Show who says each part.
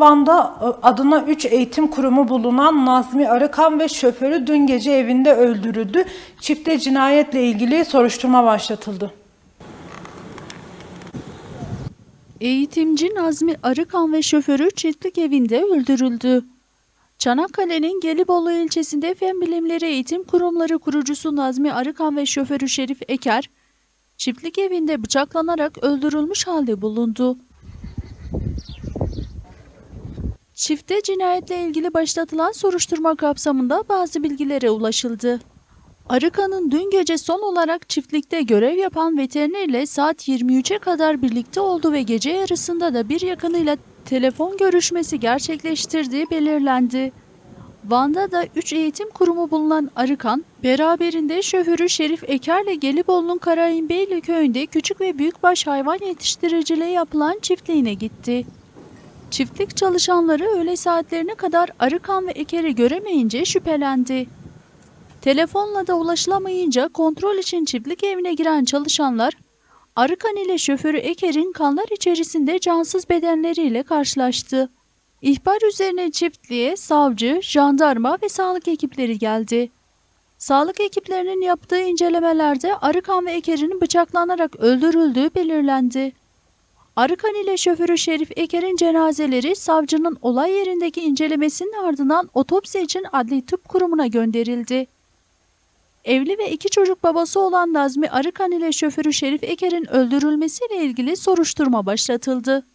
Speaker 1: Van'da e, adına 3 eğitim kurumu bulunan Nazmi Arıkan ve şoförü dün gece evinde öldürüldü. Çifte cinayetle ilgili soruşturma başlatıldı.
Speaker 2: Eğitimci Nazmi Arıkan ve şoförü çiftlik evinde öldürüldü. Çanakkale'nin Gelibolu ilçesinde Fen Bilimleri Eğitim Kurumları kurucusu Nazmi Arıkan ve şoförü Şerif Eker, çiftlik evinde bıçaklanarak öldürülmüş halde bulundu. Çifte cinayetle ilgili başlatılan soruşturma kapsamında bazı bilgilere ulaşıldı. Arıkan'ın dün gece son olarak çiftlikte görev yapan veterinerle saat 23'e kadar birlikte oldu ve gece yarısında da bir yakınıyla telefon görüşmesi gerçekleştirdiği belirlendi. Van'da da 3 eğitim kurumu bulunan Arıkan, beraberinde şoförü Şerif Eker'le Gelibolu'nun Karainbeyli köyünde küçük ve büyükbaş hayvan yetiştiriciliği yapılan çiftliğine gitti. Çiftlik çalışanları öğle saatlerine kadar Arıkan ve Eker'i göremeyince şüphelendi. Telefonla da ulaşılamayınca kontrol için çiftlik evine giren çalışanlar, Arıkan ile şoförü Eker'in kanlar içerisinde cansız bedenleriyle karşılaştı. İhbar üzerine çiftliğe savcı, jandarma ve sağlık ekipleri geldi. Sağlık ekiplerinin yaptığı incelemelerde Arıkan ve Eker'in bıçaklanarak öldürüldüğü belirlendi. Arıkan ile şoförü Şerif Eker'in cenazeleri savcının olay yerindeki incelemesinin ardından otopsi için Adli Tıp Kurumu'na gönderildi. Evli ve iki çocuk babası olan Nazmi Arıkan ile şoförü Şerif Eker'in öldürülmesiyle ilgili soruşturma başlatıldı.